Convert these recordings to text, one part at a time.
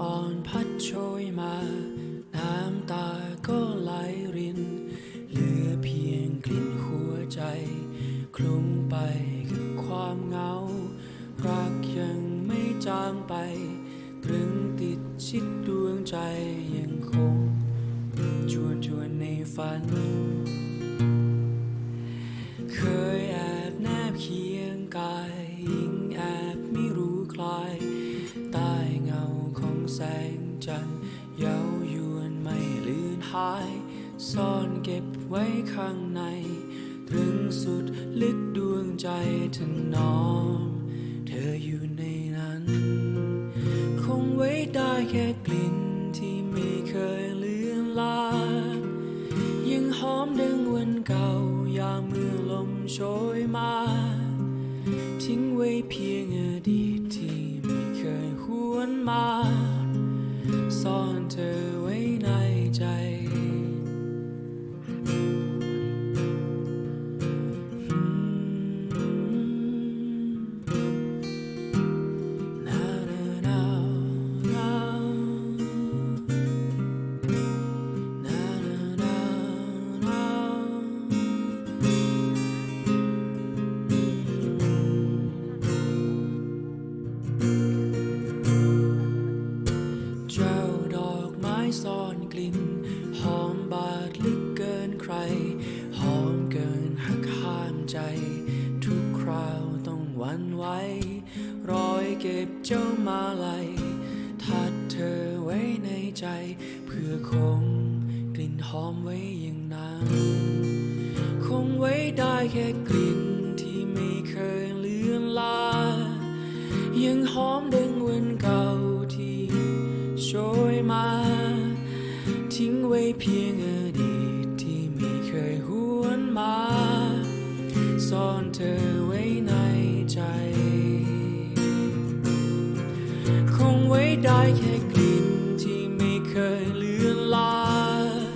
อ่อนพัดโชยมา น้ำตาก็ไหลริน เหลือเพียงกลิ่นหัวใจ คลุ้งไปกับความเหงา รักยังไม่จางไป ตรึงติดชิดดวงใจยังคง ชวนชวนในฝัน แสงจันทร์เย้ายวนไม่ลืนหาย ซ่อนเก็บไว้ข้างในตรึงสุดลึกดวงใจถนอม เธออยู่ในนั้น คงไว้ได้แค่กลิ่นที่ไม่เคยเลือนลางยังหอมดังวันเก่ายามเมื่อลมโชยมา ทิ้งไว้เพียงอดี อนเธอไว้ในใจ ลิ่น หอมบาดลึกเกินใคร หอมเกินหักห้ามใจ ทุกคราวต้องหวันไหวรอยเก็บเจ้ามาลัยทัดเธอไว้ในใจ เพื่อคงกลิ่นหอมไว้อย่างนานคงไว้ได้แค่กลิ่นที่ไม่เคยเลือนลางยังหอมดึงวันเก่าที่โชยมา ไว้เพียงอดีตที่ไม่เคยหวนมา ซ่อนเธอไว้ในใจ คงไว้ได้แค่กลิ่นที่ไม่เคยเลือนลาง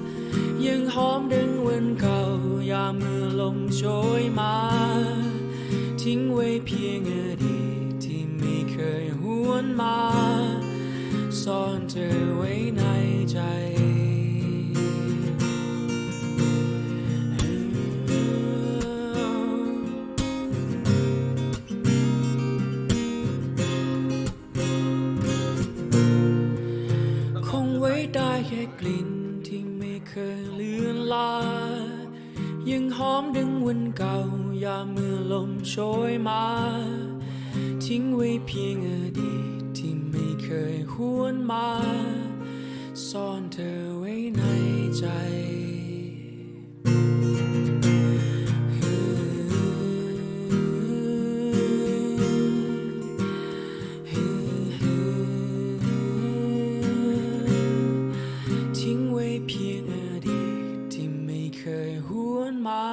ยังหอมดึงวันเก่ายามเมื่อลมโชยมา ทิ้งไว้เพียงอดีตที่ไม่เคยหวนมา ซ่อนเธอไว้ในใจ กลิ่นที่ไม่เคยเลือนลางยังหอมดึงวันเก่ายามเมื่อลมโชยมา ทิ้งไว้เพียงอดีตที่ไม่เคยหวนมา ซ่อนเธอไว้ในใจ เพียงอดีตที่ไม่เคยหวนมา